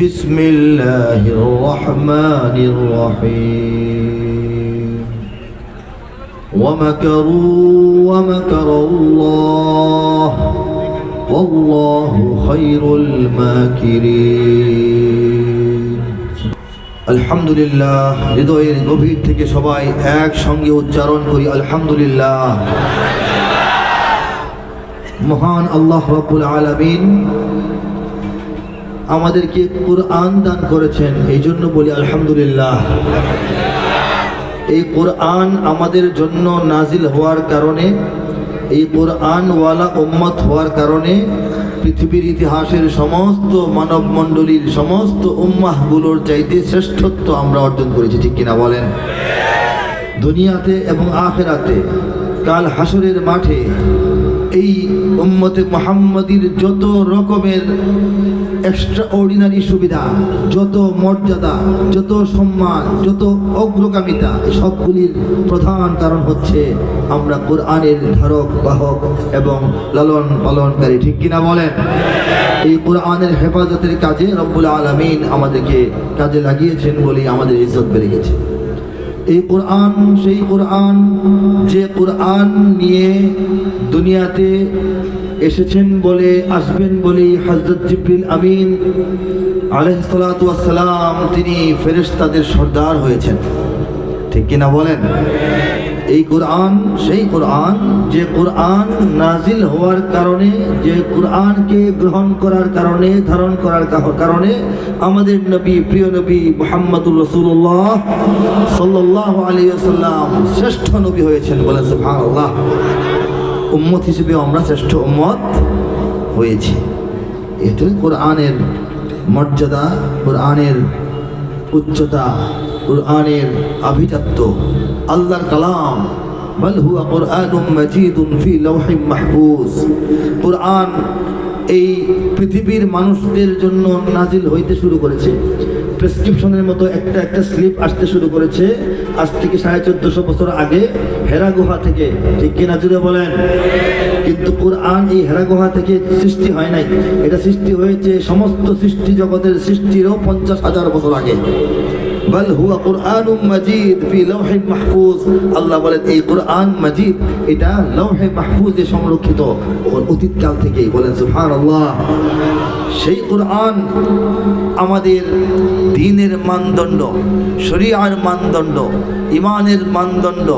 بسم الله الرحمن الرحيم ومكروا ومكر الله والله خير الماكرين আলহামদুলিল্লাহ হৃদয়ের গভীর থেকে সবাই একসঙ্গে উচ্চারণ করি আলহামদুলিল্লাহ মহান আল্লাহ রব্বুল আলামিন আমাদেরকে কোরআন দান করেছেন এই জন্য বলি আলহামদুলিল্লাহ। এই কোরআন আমাদের জন্য নাজিল হওয়ার কারণে, এই কোরআনওয়ালা উম্মত হওয়ার কারণে, পৃথিবীর ইতিহাসের সমস্ত মানব মণ্ডলীর সমস্ত উম্মাহগুলোর চাইতে শ্রেষ্ঠত্ব আমরা অর্জন করেছি, ঠিক কিনা বলেন? দুনিয়াতে এবং আখেরাতে, কাল হাসরের মাঠে এই উম্মতে মোহাম্মদীর যত রকমের এক্সট্রা অর্ডিনারি সুবিধা, যত মর্যাদা, যত সম্মান, যত অগ্রগামিতা সবগুলির প্রধান কারণ হচ্ছে আমরা কোরআনের ধারক, বাহক এবং লালন পালনকারী, ঠিক কিনা বলেন? এই কোরআনের হেফাজতের কাজে রব্বুল আলমিন আমাদেরকে কাজে লাগিয়েছেন বলেই আমাদের ইজ্জত বেড়ে গেছে। এই কোরআন, সেই কোরআন, যে কোরআন নিয়ে দুনিয়াতে এসেছেন বলে, আসবেন বলে হজরত জিবিল আমিন আলহালাম তিনি ফেরেশতাদের সর্দার হয়েছেন। ঠিক কিনা বলেন? এই কোরআন, সেই কোরআন, যে কোরআন নাজিল হওয়ার কারণে, যে কোরআনকে গ্রহণ করার কারণে, ধারণ করার কারণে আমাদের নবী, প্রিয় নবী মোহাম্মদুর রসুল্লাহ সাল্লাহ আলী সাল্লাম শ্রেষ্ঠ নবী হয়েছেন বলে সুবহানাল্লাহ। উম্মত হিসেবে আমরা শ্রেষ্ঠ উম্মত হয়েছি। এটাই কোরআনের মর্যাদা, কোরআনের উচ্চতা। কোরআনের আভিজাত্য, আল্লাহর কালাম। বল হুয়া কোরআনুম মাজিদুন ফি লাওহিম মাহফুজ। কোরআন এই পৃথিবীর মানুষদের জন্য নাজিল হইতে শুরু করেছে। প্রেসক্রিপশনের মতো একটা একটা স্লিপ আসতে শুরু করেছে। আজ থেকে সাড়ে চোদ্দশো বছর আগে হেরা গুহা থেকে। ঠিক কিনা জুড়ে বলেন? কিন্তু কোরআন এই হেরা গুহা থেকে সৃষ্টি হয় নাই। এটা সৃষ্টি হয়েছে সমস্ত সৃষ্টি জগতের সৃষ্টিরও পঞ্চাশ হাজার বছর আগে। বল হুয়া কোরআন মজিদ ফি লৌহে মাহফুজ। আল্লাহ বলেন, এই কোরআন মজিদ, এটা লৌহে মাহফুজে সংরক্ষিত। অতীতকাল থেকেই বলেন, সুবহানাল্লাহ, সেই কোরআন আমাদের দিনের মানদণ্ড, শরিয়ার মানদণ্ড ইমানের মানদণ্ড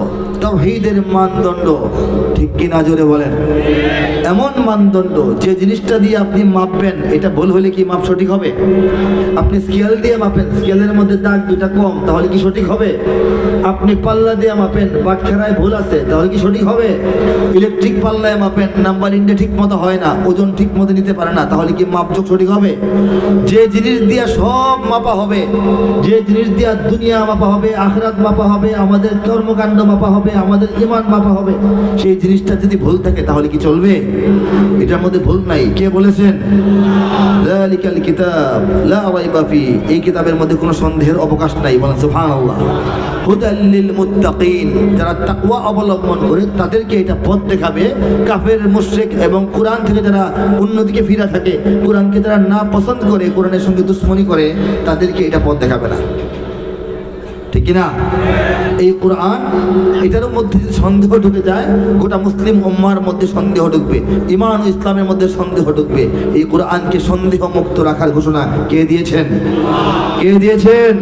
তৌহিদের মানদণ্ড, ঠিক কিনা জোরে বলেন? এমন মানদণ্ড, যে জিনিসটা দিয়ে আপনি মাপবেন, এটা ভুল হলে কি মাপ সঠিক হবে? আপনি স্কেল দিয়ে মাপেন স্কেলের মধ্যে দাগ দুটা কম, তাহলে কি সঠিক হবে? আপনি পাল্লা দিয়ে মাপেন, বাটখারায় ভুল আছে, তাহলে কি সঠিক হবে? ইলেকট্রিক পাল্লায় মাপেন নাম্বার ইন্ডে ঠিক মতো হয় না, ওজন ঠিক মতো নিতে পারে না, তাহলে কি মাপযোগ সঠিক হবে? যে জিনিস দিয়া সব মাপা হবে, যে জিনিস দিয়া দুনিয়া মাপা হবে, আখরাত মাপা হবে, আমাদের কর্মকাণ্ড মাপা হবে আমাদের ইমান মাপা হবে। সেই জিনিসটা যদি ভুল থাকে, তাহলে কি চলবে? এটার মধ্যে ভুল নাই। কে বলেছেন? যালিকাল কিতাব, লা রাইবা এই কিতাবের মধ্যে কোনো সন্দেহের অবকাশ নাই। বলেন যারা তাকওয়া অবলম্বন করে, তাদেরকে এটা পথ দেখাবে। কাফের, মুশরিক এবং কোরআন থেকে যারা অন্যদিকে ফিরা থাকে, কোরআনকে যারা না পছন্দ করে, কোরআনের সঙ্গে দুশ্মনী করে, তাদেরকে এটা পথ দেখাবে না। ঠিক কিনা? এই কোরআন, এটার মধ্যে সন্দেহ ঢুকে যায়, গোটা মুসলিম উম্মার মধ্যে সন্দেহ ঢুকবে ইমান ও ইসলামের মধ্যে সন্দেহ ঢুকবে। এই কোরআনকে সন্দেহ মুক্ত রাখার ঘোষণা কে দিয়েছেন? কে দিয়েছেন?